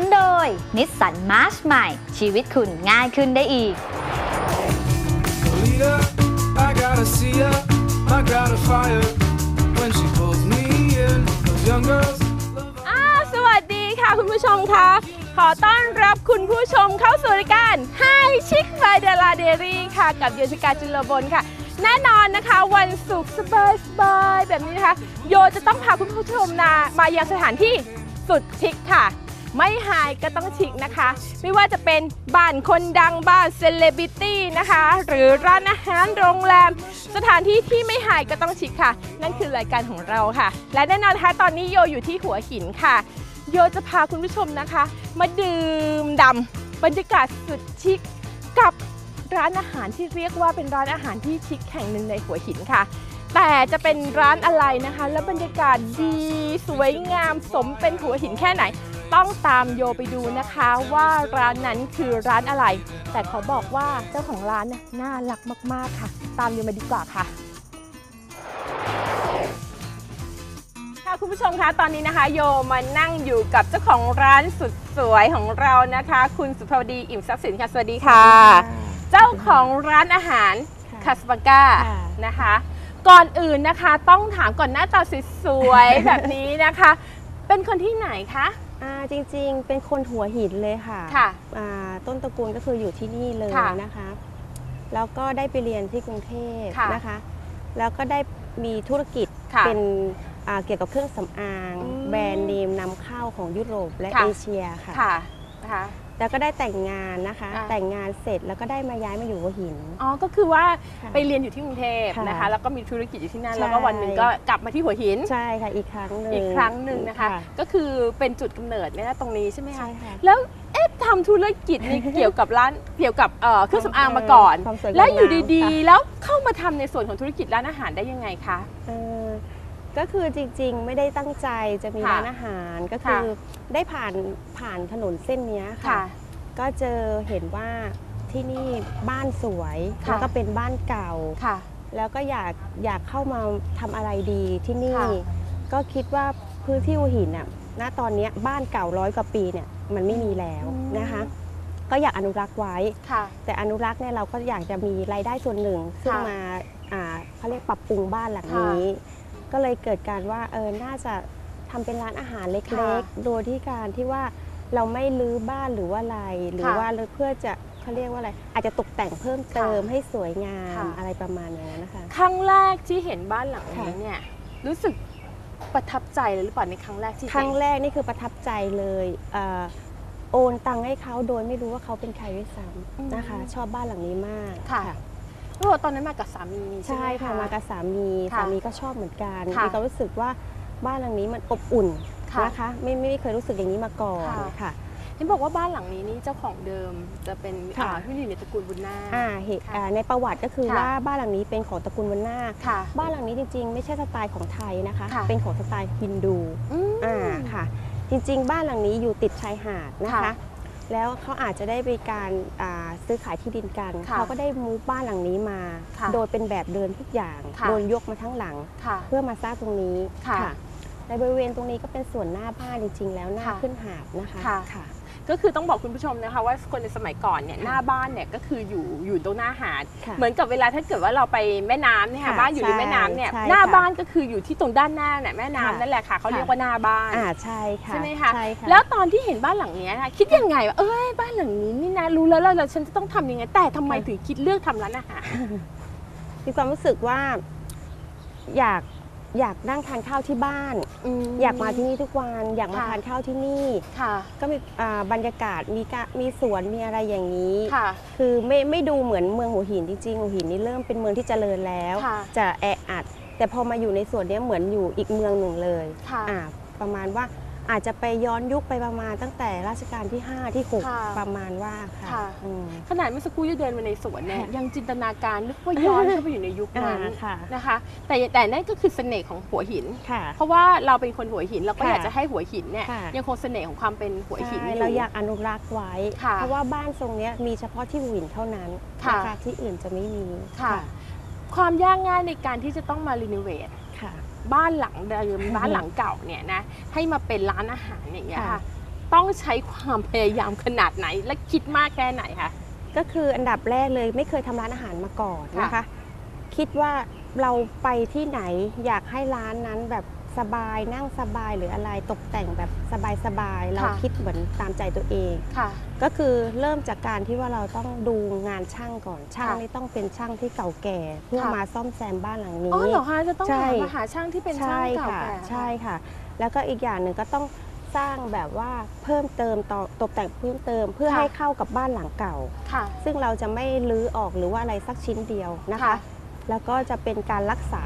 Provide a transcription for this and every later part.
นุนโดยนิสสันมาร์ชใหม่ ชีวิตคุณง่ายขึ้นได้อีก Leader, I gotta see her. I got a fire when she pulls me in. Those young girls. love อ่าสวัสดีค่ะคุณผู้ชมคะขอต้อนรับคุณผู้ชมเข้าสู่รายการ Hi Chick by d a r a Dairy ค่ะ กับเยชิกาจุลบลค่ะ แน่นอนนะคะ วันศุกร์สบายสบายๆแบบนี้นะคะ โยจะต้องพาคุณผู้ชมนามายังสถานที่สุดชิคค่ะ ไม่หายก็ต้องชิคนะคะ ไม่ว่าจะเป็นบ้านคนดังบ้านเซเลบริตี้นะคะ หรือร้านอาหารโรงแรม สถานที่ที่ไม่หายก็ต้องชิคค่ะ นั่นคือรายการของเราค่ะ และแน่นอนนะคะตอนนี้โยอยู่ที่หัวหินค่ะ โยจะพาคุณผู้ชมนะคะ มาดื่มด่ำบรรยากาศสุดชิคกับร้านอาหารที่เรียกว่าเป็นร้านอาหารที่ชิคแห่งหนึ่งในหัวหินค่ะ แต่จะเป็นร้านอะไรนะคะ และบรรยากาศดีสวยงามสมเป็นหัวหินแค่ไหน ต้องตามโยไปดูนะคะว่าร้านนั้นคือร้านอะไร แต่เขาบอกว่าเจ้าของร้านน่ะน่ารักมาก ๆ ค่ะ ตามโยมาดีกว่าค่ะค่ะคุณผู้ชมคะตอนนี้นะคะ โยมานั่งอยู่กับเจ้าของร้านสุดสวยของเรานะคะ คุณสุภาวดีอิ่มทรัพย์สินค่ะสวัสดีค่ะ เจ้าของร้านอาหารคาสปาก้าค่ะนะคะ ก่อนอื่นนะคะต้องถามก่อนหน้าตาสวยๆแบบนี้นะคะ เป็นคนที่ไหนคะ อ่าจริงๆ เป็นคนหัวหินเลยค่ะค่ะ อ่าต้นตระกูลก็คืออยู่ที่นี่เลยค่ะนะคะ แล้วก็ได้ไปเรียนที่กรุงเทพค่ะนะคะ แล้วก็ได้มีธุรกิจค่ะเป็นอ่าเกี่ยวกับเครื่องสำอาง อืม แบรนด์เนมนำเข้าของยุโรปและค่ะ เอเชียค่ะ ค่ะนะคะ แล้วก็ได้แต่งงานนะคะ อ่าแต่งงานเสร็จแล้วก็ได้มาย้ายมาอยู่หัวหิน อ๋อ ก็คือว่าค่ะไปเรียนอยู่ที่กรุงเทพค่ะนะคะ แล้วก็มีธุรกิจอยู่ที่นั่น ใช่ แล้วก็วันหนึ่งก็กลับมาที่หัวหิน ใช่ค่ะอีกครั้งหนึ่งอีกครั้งหนึ่งนะคะ ก็คือเป็นจุดกำเนิดเนี่ยนะตรงนี้ใช่ไหมคะ ใช่ค่ะ แล้วเอ๊ะทำธุรกิจนี่ เกี่ยวกับร้านเกี่ยวกับเอ่อเครื่องสำอางมาก่อน ความสวยแล้วอยู่งามดีค่ะ ๆ แล้วเข้ามาทำในส่วนของธุรกิจร้านอาหารได้ยังไงคะ เออ ก็คือจริงๆ ไม่ได้ตั้งใจจะมีค่ะร้านอาหารก็คือค่ะได้ผ่านผ่านถนนเส้นเนี้ยค่ะ ค่ะก็เจอเห็นว่าที่นี่บ้านสวยค่ะ แล้วก็เป็นบ้านเก่า ค่ะ แล้วก็อยากอยากเข้ามาทำอะไรดีที่นี่ ค่ะ ก็คิดว่าพื้นที่หัวหินน่ะณตอนเนี้ยบ้านเก่าร้อยกว่าปีเนี่ยมันไม่มีแล้วนะคะ ก็อยากอนุรักษ์ไว้ ค่ะ แต่อนุรักษ์เนี่ยเราก็อยากจะมีรายได้ส่วนหนึ่งซึ่งค่ะมาอ่าเขาเรียกปรับปรุงบ้านหลังนี้ ก็เลยเกิดการว่าเออน่าจะทำเป็นร้านอาหารเล็กๆ โดยที่การที่ว่าเราไม่รื้อบ้านหรือว่าอะไร หรือค่ะว่าเพื่อจะเขาเรียกว่าอะไร อาจจะตกแต่งเพิ่มเติมค่ะให้สวยงามค่ะอะไรประมาณนั้นนะคะครั้งแรกที่เห็นบ้านหลังนี้ค่ะเนี่ยรู้สึกประทับใจเลยหรือเปล่าในครั้งแรกที่คเห็รั้นงแรกนี่คือประทับใจเลยเอ่อโอนตังค์ให้เขาโดยไม่รู้ว่าเขาเป็นใครด้วยซ้ำนะคะ ชอบบ้านหลังนี้มากค่ะ โอ้ตอนนั้นมากับสามีใช่ใช่ไหมค่ะมากับสามีค่ะสามีก็ชอบเหมือนกันค่ะมีความรู้สึกว่าบ้านหลังนี้มันอบอุ่นค่ะนะคะไม่ไม่เคยรู้สึกอย่างนี้มาก่อนค่ะ ค่ะ เห็นบอกว่าบ้านหลังนี้นี่เจ้าของเดิมจะเป็นค่ะ อ่าที่อยู่ในตระกูลบุญนาค อ่าเหตุค่ะอ่าในประวัติก็คือค่ะ ว่าบ้านหลังนี้เป็นของตระกูลวันนาคค่ะ บ้านหลังนี้จริงๆ ไม่ใช่สไตล์ของไทยนะคะ ค่ะ เป็นของสไตล์ฮินดูอืม อ่าค่ะ จริงๆ บ้านหลังนี้อยู่ติดชายหาดนะคะ ค่ะ แล้วเขาอาจจะได้ไปการอ่าซื้อขายที่ดินกันค่ะเขาก็ได้มูฟบ้านหลังนี้มาค่ะโดยเป็นแบบเดินทุกอย่างค่ะโดนยกมาทั้งหลังค่ะเพื่อมาสร้างตรงนี้ค่ะในบริเวณตรงนี้ก็เป็นส่วนหน้าบ้านจริง ๆ แล้วหน้าค่ะขึ้นหาดนะคะค่ะค่ะ ก็คือต้องบอกคุณผู้ชมนะคะว่าคนในสมัยก่อนเนี่ยค่ะหน้าบ้านเนี่ยก็คืออยู่อยู่ตรงหน้าหาด ค่ะเหมือนกับเวลาถ้าเกิดว่าเราไปแม่น้ำเนี่ยค่ะค่ะบ้านอยู่ริมแม่น้ำเนี่ยใช่หน้าค่ะบ้านก็คืออยู่ที่ตรงด้านหน้าเนี่ยแม่น้ำค่ะนั่นแหละค่ะเขาค่ะ เรียกว่าหน้าบ้าน อ่าใช่ค่ะใช่ไหมคะ ใช่ค่ะ แล้วตอนที่เห็นบ้านหลังเนี้ยนะคิดยังไงว่าเอ้ยบ้านหลังนี้นี่นะรู้แล้วแล้วแล้วฉันจะต้องทำยังไงแต่ทำไมถึงคิดเลือกทำร้านอาหาร มีความรู้สึกว่าอยาก อยากนั่งทานข้าวที่บ้าน อยากมาที่นี่ทุกวัน อยากมาค่ะทานข้าวที่นี่ค่ะก็มีอ่าบรรยากาศมีกะมีสวนมีอะไรอย่างนี้ค่ะคือไม่ไม่ดูเหมือนเมืองหัวหินจริงๆหัวหินนี่เริ่มเป็นเมืองที่เจริญแล้วค่ะจะแออัด แต่พอมาอยู่ในส่วนเนี้ยเหมือนอยู่อีกเมืองหนึ่งเลยค่ะอ่าประมาณว่า อาจจะไปย้อนยุคไปประมาณตั้งแต่รัชกาลที่ 5 ที่ ค่ะ 6 ประมาณว่าค่ะค่ะ อืม ขนาดเมื่อสักครู่ที่เดินมาในสวนเนี่ยค่ะ ยังจินตนาการนึกว่าย้อนเข้าไปอยู่ในยุคนั้นอ่าค่ะนะคะ แต่แต่นั่นก็คือเสน่ห์ของหัวหิน ค่ะ เพราะว่าเราเป็นคนหัวหินเราก็ค่ะอยากจะให้หัวหินเนี่ยค่ะ ยังคงเสน่ห์ของความเป็นหัวหินใช่อยู่เราอยากอนุรักษ์ไว้ ค่ะเพราะว่าบ้านทรงเนี้ยมีเฉพาะที่หัวหินเท่านั้นค่ะนะคะที่อื่นจะไม่มีค่ะ ความยากง่ายในการที่จะต้องมารีโนเวทค่ะ บ้านหลังเดิมบ้านหลังเก่าเนี่ยนะให้มาเป็นร้านอาหารอย่างเงี้ยค่ะค่ะ ต้องใช้ความพยายามขนาดไหนและคิดมากแค่ไหนคะก็คืออันดับแรกเลยไม่เคยทำร้านอาหารมาก่อนค่ะนะคะ คิดว่าเราไปที่ไหนอยากให้ร้านนั้นแบบ สบายนั่งสบายหรืออะไรตกแต่งแบบสบายๆเราคิดเหมือนตามใจตัวเองค่ะก็คือเริ่มจากการที่ว่าเราต้องดูงานช่างก่อนช่างค่ะนี่ต้องเป็นช่างที่เก่าแก่ เพื่อค่ะมาซ่อมแซมบ้านหลังนี้อ๋อเหรอคะจะต้องใช่หามาหาช่างที่เป็นช่างใช่เก่าค่ะแก่ใช่ค่ะ แล้วก็อีกอย่างหนึ่งก็ต้องสร้างแบบว่าเพิ่มเติมต่อตกแต่งเพิ่มเติมเพื่อให้เข้ากับบ้านหลังเก่าค่ะ ซึ่งเราจะไม่ลื้อออกหรือว่าอะไรสักชิ้นเดียวนะคะค่ะแล้วก็จะเป็นการรักษา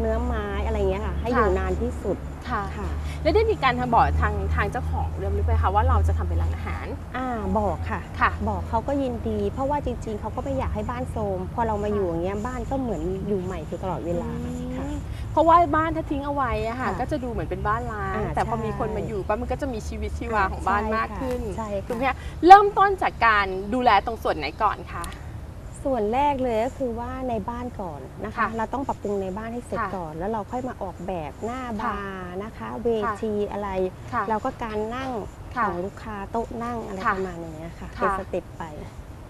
เนื้อไม้อะไรเงี้ยค่ะ ให้ค่ะอยู่นานที่สุดค่ะค่ะ แล้วได้มีการทำบอกทางทางเจ้าของเดิมหรือเปล่าคะว่าเราจะทำเป็นร้านอาหาร อ่าบอกค่ะค่ะ บอกเขาก็ยินดี เพราะว่าจริง ๆเขาก็ไม่อยากให้บ้านโทรมพอเรามาอยู่อย่างเงี้ยบ้านก็เหมือนอยู่ใหม่อยู่ตลอดเวลาค่ะเพราะว่าบ้านถ้าทิ้งเอาไว้อะค่ะค่ะก็จะดูเหมือนเป็นบ้านร้างอ่าแต่พอใช่มีคนมาอยู่ปั๊บมันก็จะมีชีวิตชีวาของบ้านมากขึ้นใช่ค่ะถูกไหมคะเริ่มต้นจากการดูแลตรงส่วนไหนก่อนคะ ส่วนแรกเลยก็คือว่าในบ้านก่อนนะคะ ค่ะเราต้องปรับปรุงในบ้านให้เสร็จค่ะก่อน แล้วเราค่อยมาออกแบบหน้าค่ะบาร์นะคะ เวทีอะไร ค่ะเราก็การนั่งค่ะของลูกค้าโต๊ะนั่งอะไรค่ะประมาณอย่างเงี้ยค่ะค่ะ เป็นสเต็ปไป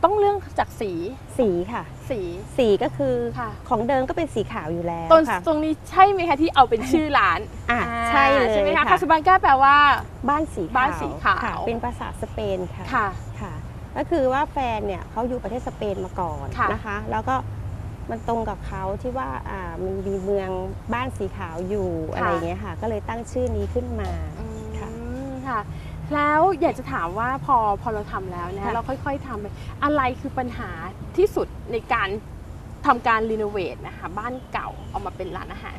ต้องเรื่องจากสีสีค่ะ สี สีก็คือค่ะ ของเดิมก็เป็นสีขาวอยู่แล้วตรงค่ะตรงนี้ใช่ไหมคะที่เอาเป็นชื่อร้านอะอ่าใช่เลยใช่ไหมคะค่ะคาสบังกาแปลว่า บ้านสีขาวบ้านสีขาว ค่ะเป็นภาษาสเปนค่ะค่ะ ค่ะ ก็คือว่าแฟนเนี่ยเขาอยู่ประเทศสเปนมาก่อนค่ะนะคะ แล้วก็มันตรงกับเขาที่ว่าอ่ามันมีเมืองบ้านสีขาวอยู่อะไรอย่างเงี้ยค่ะ ก็เลยตั้งชื่อนี้ขึ้นมาอืมค่ะค่ะ แล้วอยากจะถามว่าพอพอเราทำแล้วนะค่ะเราค่อยๆทำไปอะไรคือปัญหาที่สุดในการทำการรีโนเวทนะคะบ้านเก่าเอามาเป็นร้านอาหาร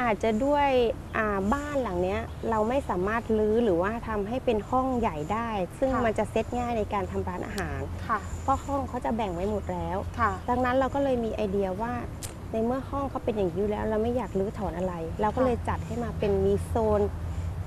อาจจะด้วยอ่าบ้านหลังเนี้ยเราไม่สามารถรื้อหรือว่าทำให้เป็นห้องใหญ่ได้ ซึ่งค่ะมันจะเซ็ตง่ายในการทำร้านอาหารค่ะเพราะห้องเขาจะแบ่งไว้หมดแล้วค่ะดังนั้นเราก็เลยมีไอเดียว่าในเมื่อห้องเขาเป็นอย่างนี้อยู่แล้ว เราไม่อยากรื้อถอนอะไร เราก็ค่ะเลยจัดให้มาเป็นมีโซน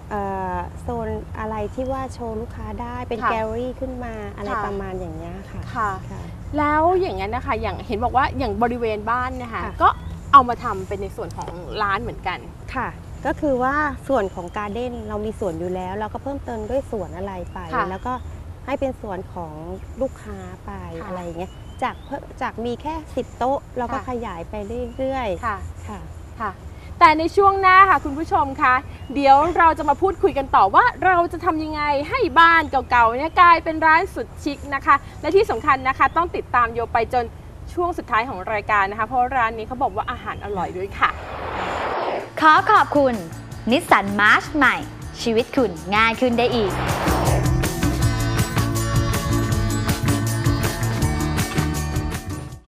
เอ่อโซนอะไรที่ว่าโชว์ลูกค้าได้เป็นค่ะแกลเลอรี่ขึ้นมาอะไรค่ะประมาณอย่างนี้ยค่ะค่ะค่ะ แล้วอย่างนั้นนะคะอย่างเห็นบอกว่าอย่างบริเวณบ้านเนะคะค่ะก็ เอามาทำเป็นในส่วนของร้านเหมือนกัน ค่ะ ก็คือว่าส่วนของการ์เด้นเรามีส่วนอยู่แล้ว เราก็เพิ่มเติมด้วยส่วนอะไรไป ค่ะแล้วก็ให้เป็นส่วนของลูกค้าไปค่ะอะไรอย่างเงี้ยจากเพิ่มจากมีแค่ 10 โต๊ะ เราก็ค่ะ ขยายไปเรื่อยค่ะ ๆค่ะ ค่ะ แต่ในช่วงหน้าค่ะคุณผู้ชมคะ เดี๋ยวเราจะมาพูดคุยกันต่อว่าเราจะทำยังไงให้บ้านเก่าๆเนี่ยกลายเป็นร้านสุดชิคนะคะ และที่สำคัญนะคะ ต้องติดตามโยไปจน ช่วงสุดท้ายของรายการนะคะ เพราะร้านนี้เขาบอกว่าอาหารอร่อยด้วยค่ะ ขอขอบคุณนิสสันมาร์ชใหม่ ชีวิตคุณง่ายขึ้นได้อีก